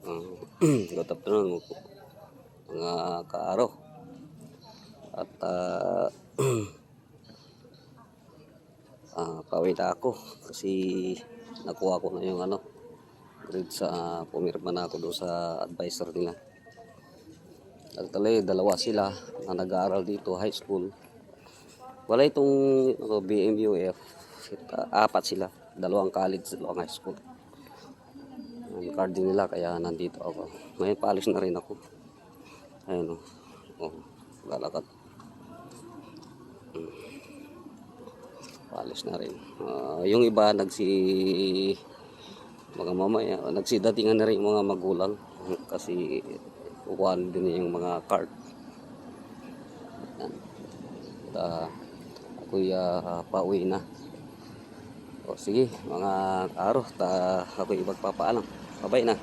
Uh, good afternoon mga kaaro. At uh, pauwi na ako kasi nakuha ko na yung ano grade sa pumirma na ako doon sa advisor nila. Actually, dalawa sila na nag-aaral dito, high school. Wala itong ano, BMUF. Apat sila. Dalawang college, dalawang high school. Card nila kaya nandito ako. May paalis na rin ako. Ayun o. Oh, lalakad. Hmm. Paalis na rin. Ah, yung iba nagsi mga mamaya nagsidatingan na rin yung mga magulang kasi kukuhan din yung mga card. Yan. At, ah, ako'y ah, pauwi na. O sige, mga karo, ta ako'y magpapaalam. Babay na.